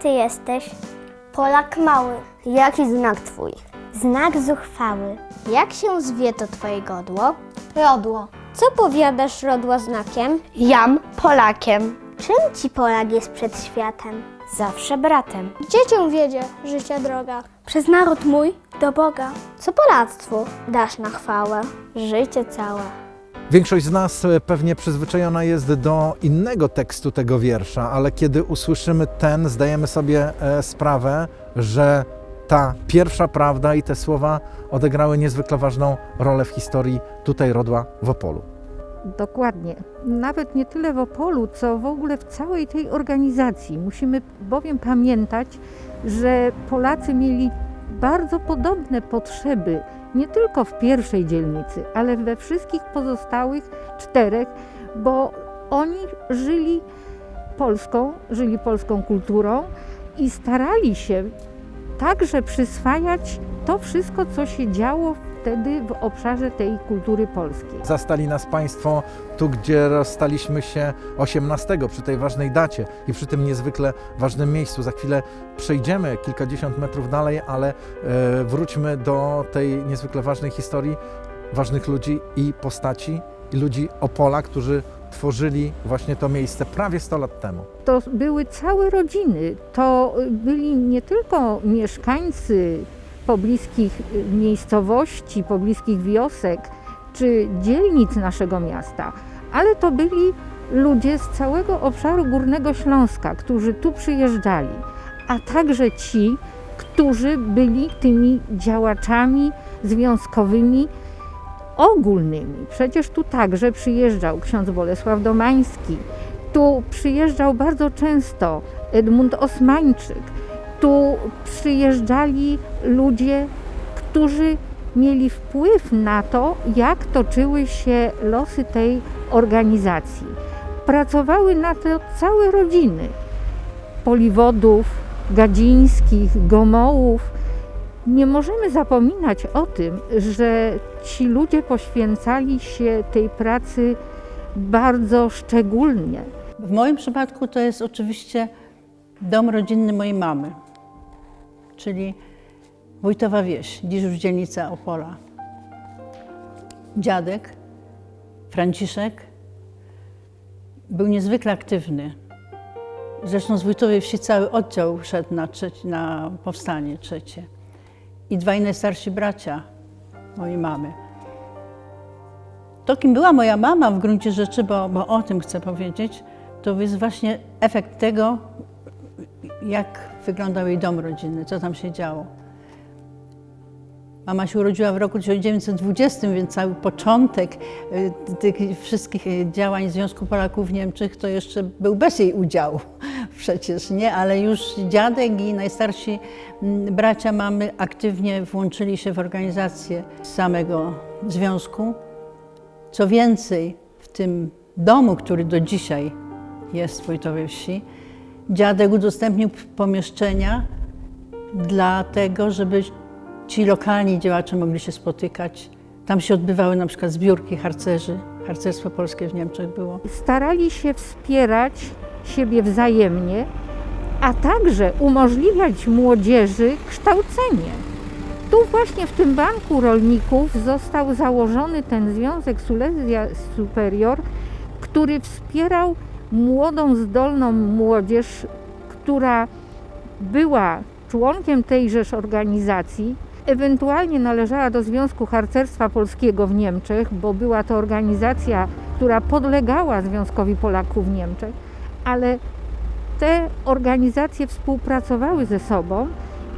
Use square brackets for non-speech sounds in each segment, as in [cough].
ty jesteś? Polak mały. Jaki znak twój? Znak zuchwały. Jak się zwie to twoje godło? Rodło. Co powiadasz rodła znakiem? Jam Polakiem. Czym ci Polak jest przed światem? Zawsze bratem. Gdzie cię wiedzie życia droga? Przez naród mój do Boga. Co Polactwu dasz na chwałę? Życie całe. Większość z nas e, pewnie przyzwyczajona jest do innego tekstu tego wiersza, ale kiedy usłyszymy ten, zdajemy sobie e, sprawę, że ta pierwsza prawda i te słowa odegrały niezwykle ważną rolę w historii tutaj rodła w Opolu. Dokładnie. Nawet nie tyle w Opolu, co w ogóle w całej tej organizacji. Musimy bowiem pamiętać, że Polacy mieli bardzo podobne potrzeby, nie tylko w pierwszej dzielnicy, ale we wszystkich pozostałych czterech, bo oni żyli Polską, żyli polską kulturą i starali się także przyswajać to wszystko, co się działo wtedy w obszarze tej kultury polskiej. Zastali nas Państwo tu, gdzie rozstaliśmy się 18 przy tej ważnej dacie i przy tym niezwykle ważnym miejscu. Za chwilę przejdziemy kilkadziesiąt metrów dalej, ale e, wróćmy do tej niezwykle ważnej historii, ważnych ludzi i postaci, i ludzi Opola, którzy tworzyli właśnie to miejsce prawie 100 lat temu. To były całe rodziny, to byli nie tylko mieszkańcy pobliskich miejscowości, pobliskich wiosek czy dzielnic naszego miasta, ale to byli ludzie z całego obszaru Górnego Śląska, którzy tu przyjeżdżali, a także ci, którzy byli tymi działaczami związkowymi ogólnymi. Przecież tu także przyjeżdżał ksiądz Bolesław Domański, tu przyjeżdżał bardzo często Edmund Osmańczyk, tu przyjeżdżali ludzie, którzy mieli wpływ na to, jak toczyły się losy tej organizacji. Pracowały na to całe rodziny Poliwodów, Gadzińskich, Gomołów. Nie możemy zapominać o tym, że ci ludzie poświęcali się tej pracy bardzo szczególnie. W moim przypadku to jest oczywiście dom rodzinny mojej mamy, czyli Wójtowa Wieś, dziś już dzielnica Opola. Dziadek, Franciszek, był niezwykle aktywny. Zresztą z Wójtowej Wsi cały oddział szedł na, trzeci, na powstanie trzecie. I dwaj najstarsi bracia mojej mamy. To, kim była moja mama w gruncie rzeczy, bo, bo o tym chcę powiedzieć, to jest właśnie efekt tego, jak wyglądał jej dom rodzinny, co tam się działo. Mama się urodziła w roku 1920, więc cały początek y, tych wszystkich y, działań Związku Polaków w Niemczech to jeszcze był bez jej udziału przecież, nie? Ale już dziadek i najstarsi mm, bracia mamy aktywnie włączyli się w organizację samego związku. Co więcej, w tym domu, który do dzisiaj jest w Wojtowej Wsi, dziadek udostępnił pomieszczenia dlatego, żeby ci lokalni działacze mogli się spotykać. Tam się odbywały na przykład zbiórki harcerzy. Harcerstwo polskie w Niemczech było. starali się wspierać siebie wzajemnie, a także umożliwiać młodzieży kształcenie. Tu właśnie w tym Banku Rolników został założony ten związek Silesia Superior, który wspierał młodą, zdolną młodzież, która była członkiem tejżeż organizacji, ewentualnie należała do Związku Harcerstwa Polskiego w Niemczech, bo była to organizacja, która podlegała Związkowi Polaków w Niemczech, ale te organizacje współpracowały ze sobą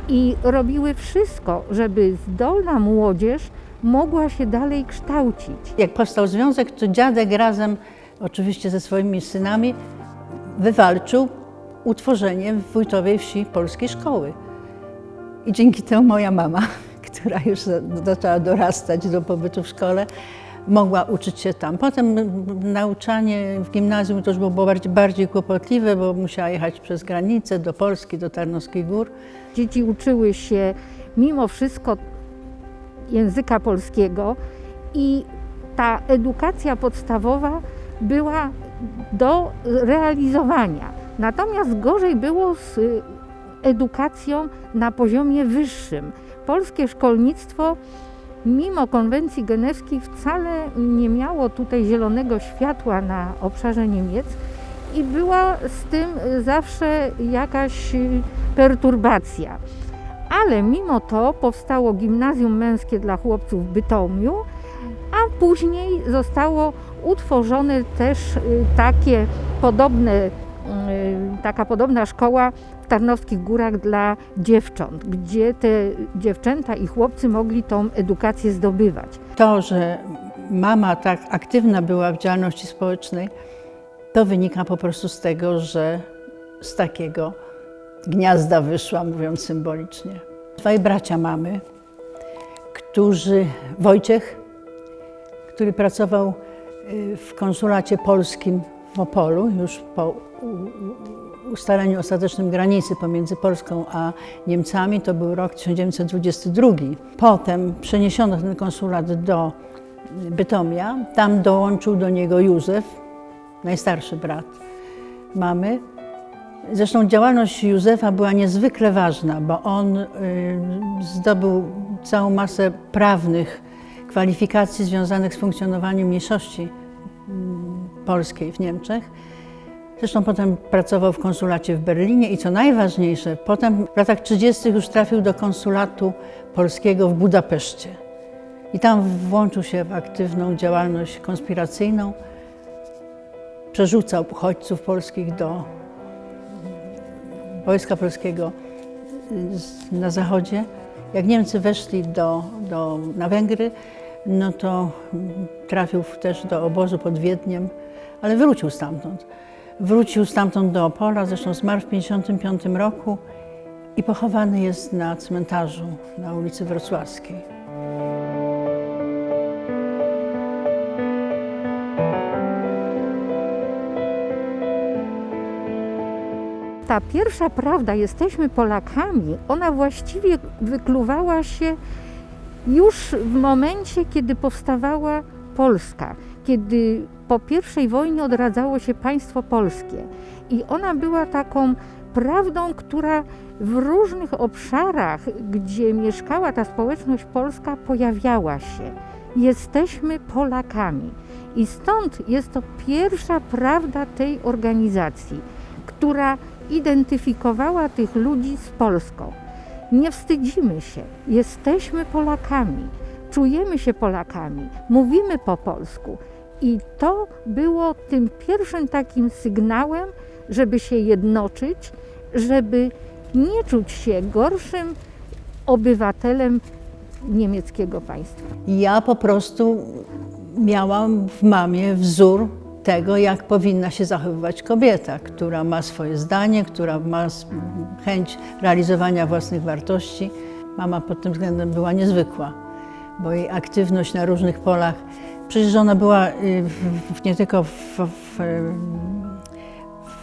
i robiły wszystko, żeby zdolna młodzież mogła się dalej kształcić. Jak powstał związek, to dziadek razem, oczywiście ze swoimi synami, wywalczył utworzenie w Wójtowej Wsi polskiej szkoły. I dzięki temu moja mama, [laughs] która już zaczęła dorastać do pobytu w szkole, mogła uczyć się tam. Potem nauczanie w gimnazjum to już było bardziej, bardziej kłopotliwe, bo musiała jechać przez granicę do Polski, do Tarnowskich Gór. Dzieci uczyły się mimo wszystko języka polskiego i ta edukacja podstawowa była do realizowania. Natomiast gorzej było z edukacją na poziomie wyższym. Polskie szkolnictwo, mimo konwencji genewskiej, wcale nie miało tutaj zielonego światła na obszarze Niemiec i była z tym zawsze jakaś y, perturbacja. Ale mimo to powstało gimnazjum męskie dla chłopców w Bytomiu, a później zostało utworzone też y, takie podobne, y, taka podobna szkoła Tarnowskich Górach dla dziewcząt, gdzie te dziewczęta i chłopcy mogli tą edukację zdobywać. To, że mama tak aktywna była w działalności społecznej, to wynika po prostu z tego, że z takiego gniazda wyszła, mówiąc symbolicznie. Dwaj bracia mamy, którzy, Wojciech, który pracował y, w konsulacie polskim w Opolu, już po ustaleniu ostatecznym granicy pomiędzy Polską a Niemcami, to był rok 1922. Potem przeniesiono ten konsulat do Bytomia, tam dołączył do niego Józef, najstarszy brat mamy. Zresztą działalność Józefa była niezwykle ważna, bo on y, zdobył całą masę prawnych kwalifikacji związanych z funkcjonowaniem mniejszości polskiej w Niemczech. Zresztą potem pracował w konsulacie w Berlinie i co najważniejsze, potem w latach 30. już trafił do konsulatu polskiego w Budapeszcie. I tam włączył się w aktywną działalność konspiracyjną. Przerzucał uchodźców polskich do Wojska Polskiego y, na zachodzie. Jak Niemcy weszli do, do, na Węgry, no to mm, trafił też do obozu pod Wiedniem, ale wrócił stamtąd. Wrócił stamtąd do Opola, zresztą zmarł w 1955 roku i pochowany jest na cmentarzu na ulicy Wrocławskiej. ta pierwsza prawda, jesteśmy Polakami, ona właściwie wykluwała się już w momencie, kiedy powstawała Polska, kiedy po I wojnie odradzało się państwo polskie. I ona była taką prawdą, która w różnych obszarach, gdzie mieszkała ta społeczność polska, pojawiała się. Jesteśmy Polakami. I stąd jest to pierwsza prawda tej organizacji, która identyfikowała tych ludzi z Polską. Nie wstydzimy się, jesteśmy Polakami, czujemy się Polakami, mówimy po polsku. I to było tym pierwszym takim sygnałem, żeby się jednoczyć, żeby nie czuć się gorszym obywatelem niemieckiego państwa. Ja po prostu miałam w mamie wzór tego, jak powinna się zachowywać kobieta, która ma swoje zdanie, która ma chęć realizowania własnych wartości. Mama pod tym względem była niezwykła, bo jej aktywność na różnych polach, przecież ona była y, w, nie tylko w, w,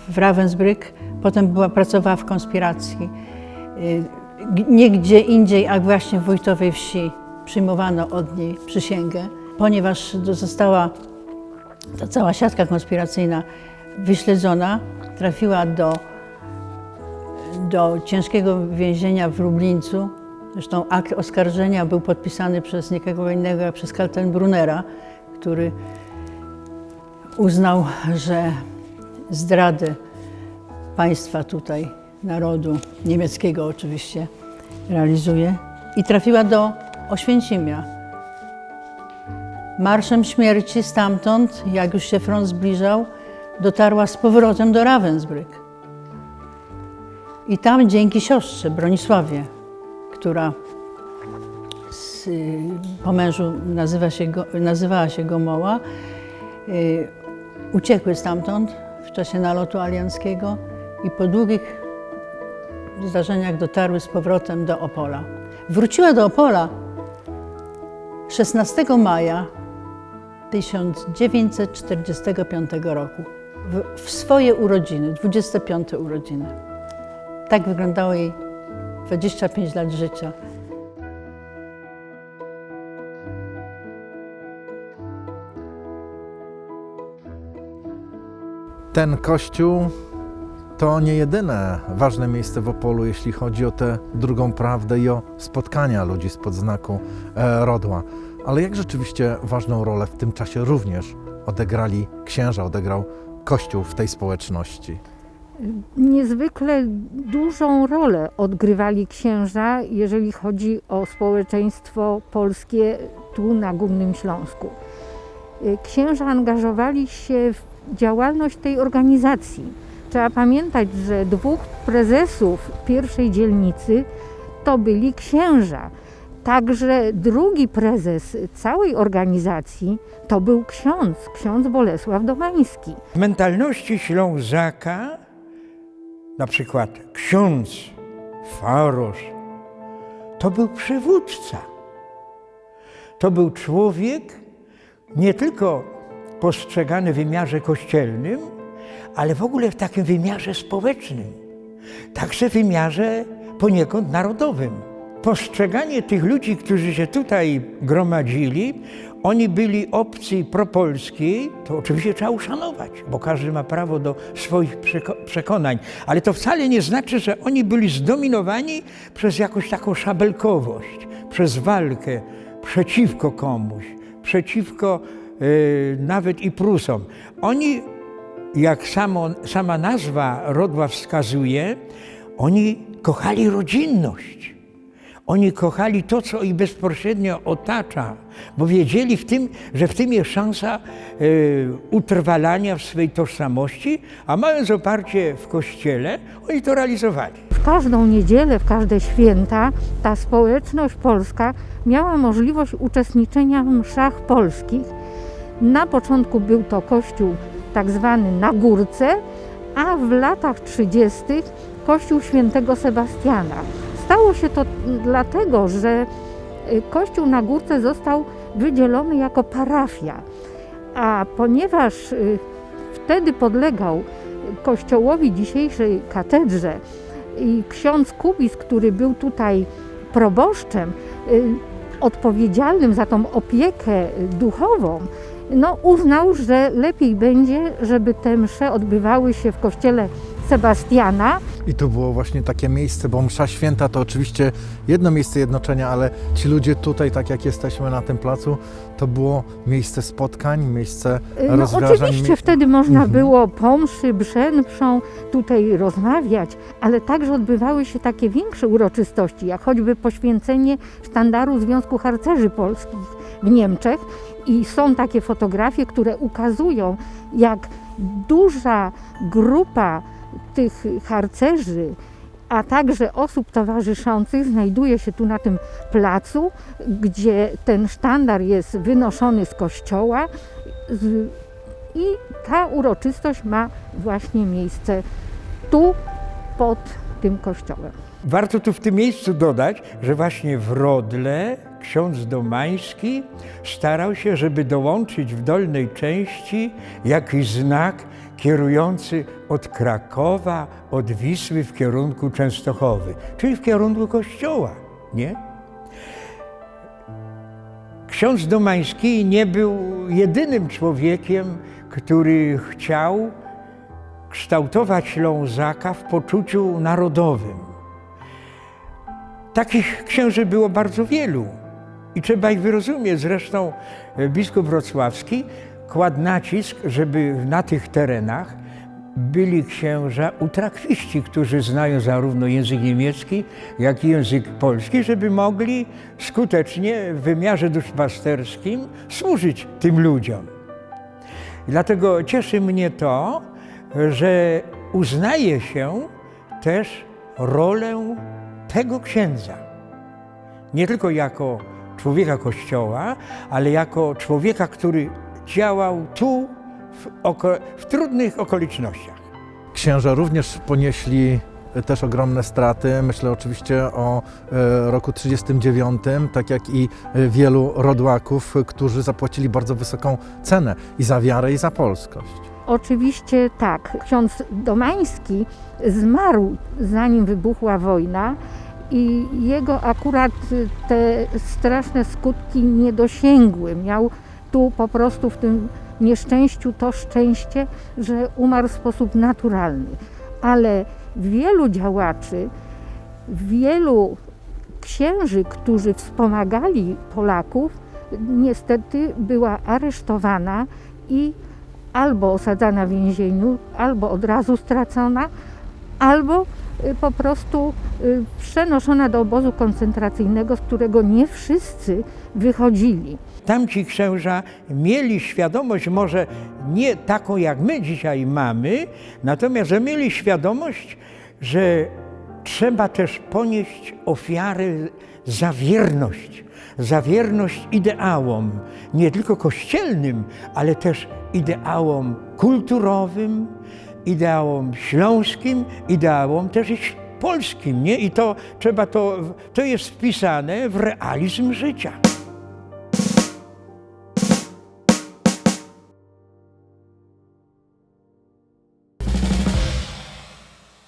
w Ravensbrück, potem była, pracowała w konspiracji. Y, Nie gdzie indziej, a właśnie w Wójtowej Wsi przyjmowano od niej przysięgę, ponieważ została ta cała siatka konspiracyjna wyśledzona, trafiła do, do ciężkiego więzienia w Lublińcu. Zresztą akt oskarżenia był podpisany przez nikogo innego jak przez Kaltenbrunera, który uznał, że zdradę państwa tutaj, narodu niemieckiego oczywiście, realizuje. I trafiła do Oświęcimia. Marszem śmierci stamtąd, jak już się front zbliżał, dotarła z powrotem do Ravensbrück. I tam dzięki siostrze Bronisławie, która po mężu nazywa się, nazywała się Gomoła, y, uciekły stamtąd w czasie nalotu alianckiego i po długich zdarzeniach dotarły z powrotem do Opola. Wróciła do Opola 16 maja 1945 roku, w, w swoje urodziny, 25 urodziny. Tak wyglądało jej 25 lat życia. Ten kościół To nie jedyne ważne miejsce w Opolu, jeśli chodzi o tę drugą prawdę i o spotkania ludzi spod znaku e, Rodła. Ale jak rzeczywiście ważną rolę w tym czasie również odegrali księża, odegrał Kościół w tej społeczności? Niezwykle dużą rolę odgrywali księża, jeżeli chodzi o społeczeństwo polskie tu na Górnym Śląsku. Y, Księża angażowali się w działalność tej organizacji. Trzeba pamiętać, że dwóch prezesów pierwszej dzielnicy to byli księża. Także drugi prezes całej organizacji to był ksiądz, ksiądz Bolesław Domański. W mentalności Ślązaka, na przykład ksiądz, farosz, to był przywódca. To był człowiek nie tylko postrzegany w wymiarze kościelnym, ale w ogóle w takim wymiarze społecznym, także w wymiarze poniekąd narodowym. Postrzeganie tych ludzi, którzy się tutaj gromadzili, oni byli opcji propolskiej, to oczywiście trzeba uszanować, bo każdy ma prawo do swoich przeko- przekonań, ale to wcale nie znaczy, że oni byli zdominowani przez jakąś taką szabelkowość, przez walkę przeciwko komuś, przeciwko nawet i Prusom. Oni jak samo, sama nazwa rodła wskazuje, oni kochali rodzinność. Oni kochali to, co ich bezpośrednio otacza, bo wiedzieli w tym, że w tym jest szansa e, utrwalania w swej tożsamości, a mając oparcie w kościele, oni to realizowali. W każdą niedzielę, w każde święta ta społeczność polska miała możliwość uczestniczenia w mszach polskich. Na początku był to kościół tak zwany na górce, a w latach 30. kościół świętego Sebastiana. Stało się to dlatego, że y, kościół na górce został wydzielony jako parafia, a ponieważ y, wtedy podlegał kościołowi dzisiejszej katedrze i ksiądz Kubis, który był tutaj proboszczem, y, odpowiedzialnym za tą opiekę y, duchową, no uznał, że lepiej będzie, żeby te msze odbywały się w kościele Sebastiana, I to było właśnie takie miejsce, bo msza święta to oczywiście jedno miejsce jednoczenia, ale ci ludzie tutaj, tak jak jesteśmy na tym placu, to było miejsce spotkań, miejsce No rozważań. oczywiście mie- wtedy można Mhm. było po mszy, przed mszą tutaj rozmawiać, ale także odbywały się takie większe uroczystości, jak choćby poświęcenie sztandaru Związku Harcerzy Polskich w Niemczech i są takie fotografie, które ukazują, jak duża grupa tych harcerzy, a także osób towarzyszących znajduje się tu na tym placu, gdzie ten sztandar jest wynoszony z kościoła i ta uroczystość ma właśnie miejsce tu pod tym kościołem. Warto tu w tym miejscu dodać, że właśnie w Rodle ksiądz Domański starał się, żeby dołączyć w dolnej części jakiś znak kierujący od Krakowa, od Wisły w kierunku Częstochowy, czyli w kierunku kościoła, nie? Ksiądz Domański nie był jedynym człowiekiem, który chciał kształtować Ślązaka w poczuciu narodowym. Takich księży było bardzo wielu i trzeba ich wyrozumieć. Zresztą e, biskup wrocławski kładł nacisk, żeby na tych terenach byli księża utrakwiści, którzy znają zarówno język niemiecki, jak i język polski, żeby mogli skutecznie w wymiarze duszpasterskim służyć tym ludziom. Dlatego cieszy mnie to, że uznaje się też rolę tego księdza. Nie tylko jako człowieka Kościoła, ale jako człowieka, który działał tu w, w trudnych okolicznościach. Księża również ponieśli też ogromne straty. Myślę oczywiście o e, roku 39, tak jak i e, wielu rodłaków, e, którzy zapłacili bardzo wysoką cenę i za wiarę, i za polskość. Oczywiście tak. Ksiądz Domański zmarł zanim wybuchła wojna i jego akurat te straszne skutki nie dosięgły. Miał tu po prostu w tym nieszczęściu to szczęście, że umarł w sposób naturalny. ale wielu działaczy, wielu księży, którzy wspomagali Polaków, niestety była aresztowana i albo osadzana w więzieniu, albo od razu stracona, albo y, po prostu y, przenoszona do obozu koncentracyjnego, z którego nie wszyscy wychodzili. Tamci księża mieli świadomość, może nie taką jak my dzisiaj mamy, natomiast że mieli świadomość, że trzeba też ponieść ofiary za wierność, za wierność ideałom, nie tylko kościelnym, ale też ideałom kulturowym, ideałom śląskim, ideałom też polskim, nie? I to trzeba to, to jest wpisane w realizm życia.